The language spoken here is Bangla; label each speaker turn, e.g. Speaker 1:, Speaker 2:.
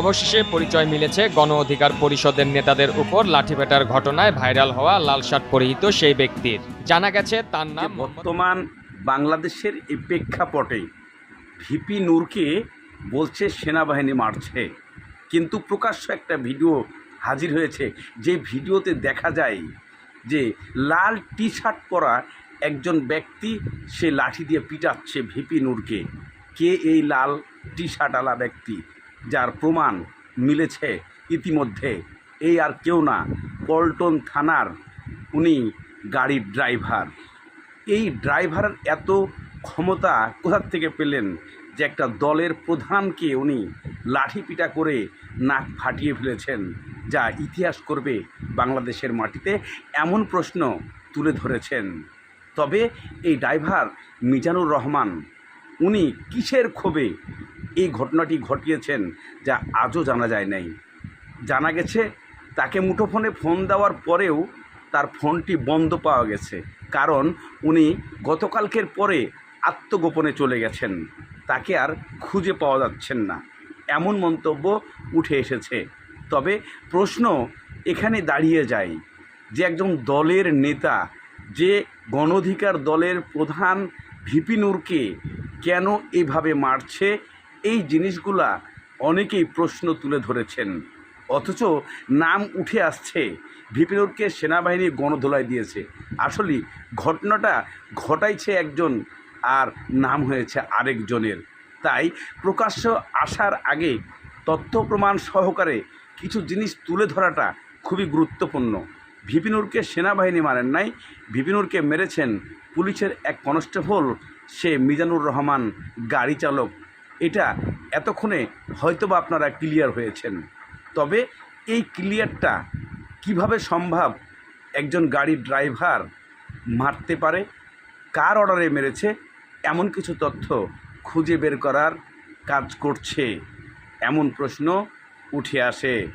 Speaker 1: অবশেষে পরিচয় মিলেছে গণ অধিকার পরিষদের নেতাদের উপর লাঠিপেটার ঘটনায় ভাইরাল হওয়া লাল শার্ট পরিহিত সেই ব্যক্তির। জানা গেছে তার নাম
Speaker 2: বর্তমান বাংলাদেশের এই প্রেক্ষাপটে ভিপি নূরকে বলছে সেনাবাহিনী মারছে। কিন্তু প্রকাশ্য একটা ভিডিও হাজির হয়েছে যে ভিডিওতে দেখা যায় যে লাল টি শার্ট পরা একজন ব্যক্তি সে লাঠি দিয়ে পিটাচ্ছে ভিপি নূরকে। কে এই লাল টি শার্টওয়ালা ব্যক্তি? যার প্রমাণ মিলেছে ইতিমধ্যে। এই আর কেউ না, পল্টন থানার উনি গাড়ির ড্রাইভার। এই ড্রাইভারের এত ক্ষমতা কোথার থেকে পেলেন যে একটা দলের প্রধানকে উনি লাঠি পিটা করে নাক ফাটিয়ে ফেলেছেন, যা ইতিহাস করবে বাংলাদেশের মাটিতে এমন প্রশ্ন তুলে ধরেছেন। তবে এই ড্রাইভার মিজানুর রহমান, উনি কিসের ক্ষোভে এই ঘটনাটি ঘটিয়েছেন যা আজও জানা যায় নাই। জানা গেছে তাকে মুঠোফোনে ফোন দেওয়ার পরেও তার ফোনটি বন্ধ পাওয়া গেছে। কারণ উনি গতকালকের পরে আত্মগোপনে চলে গেছেন। তাকে আর খুঁজে পাওয়া যাচ্ছেন না। এমন মন্তব্য উঠে এসেছে। তবে প্রশ্ন এখানে দাঁড়িয়ে যায় যে একজন দলের নেতা, যে গণঅধিকার দলের প্রধান ভিপি নূরকে কেন এভাবে মারছে এই জিনিসগুলা অনেকেই প্রশ্ন তুলে ধরেছেন। অথচ নাম উঠে আসছে, ভিপিনুরকে সেনাবাহিনী গণধোলাই দিয়েছে। আসলে ঘটনাটা ঘটাইছে একজন আর নাম হয়েছে আরেকজনের। তাই প্রকাশ্য আসার আগে তথ্য প্রমাণ সহকারে কিছু জিনিস তুলে ধরাটা খুবই গুরুত্বপূর্ণ। ভিপিনুরকে সেনাবাহিনী মারেন নাই, ভিপিনুরকে মেরেছেন পুলিশের এক কনস্টেবল, সে মিজানুর রহমান গাড়ি চালক এটা এতক্ষণে হয়তোবা আপনারা ক্লিয়ার হয়েছেন। তবে এই ক্লিয়ারটা কীভাবে সম্ভব একজন গাড়ির ড্রাইভার মারতে পারে, কার অর্ডারে মেরেছে, এমন কিছু তথ্য খুঁজে বের করার কাজ করছে, এমন প্রশ্ন উঠে আসে।